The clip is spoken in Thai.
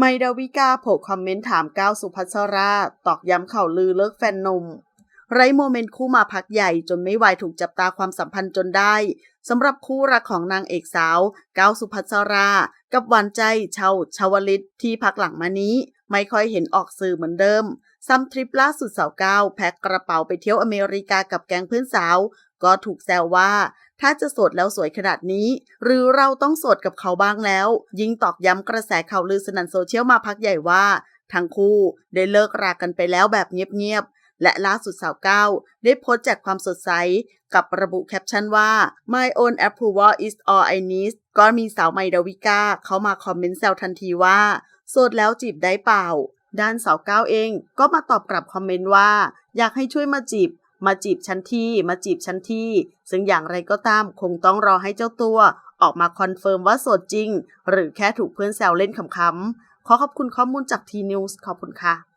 ไมดาวิกาโผล่คอมเมนต์ถามก้าวสุภัสรา ตอกย้ำข่าวลือเลิกแฟนนม ไร้โมเมนต์คู่มาพักใหญ่จนไม่ไหวถูกจับตาความสัมพันธ์จนได้สำหรับคู่รักของนางเอกสาวก้าวสุภัสรา กับหวานใจชาวชาวลิตที่พักหลังมานี้ ไม่ค่อยเห็นออกสื่อเหมือนเดิมซ้ำทริปล่าสุดสาวก้าวแพ็คกระเป๋าไปเที่ยวอเมริกากับแก๊งเพื่อนสาว ก็ถูกแซวว่า ถ้าจะโสดแล้วสวยขนาดนี้ หรือเราต้องโสดกับเขาบ้างแล้ว ยิ่งตอกย้ำกระแสข่าวลือสนันโซเชียลมาพักใหญ่ว่า ทั้งคู่ได้เลิกรากันไปแล้วแบบเงียบๆ และล่าสุดสาวก้าวได้โพสต์แจกความสดใส กับระบุแคปชั่นว่า My own approval is all I need ก็มีสาวใหม่ดาวิกาเข้ามาคอมเมนต์แซวทันทีว่าโสดแล้วจีบได้เปล่า ด้านสาวก้าวเองก็มาตอบกลับคอมเมนต์ว่า อยากให้ช่วยมาจีบ มาจีบฉันที่มาจีบฉันที่ ซึ่งอย่างไรก็ตามคงต้องรอให้เจ้าตัว ออกมาคอนเฟิร์มว่าโสดจริง หรือแค่ถูกเพื่อนแซวเล่นขำๆ ขอขอบคุณข้อมูลจากทีนิวส์ขอบคุณค่ะ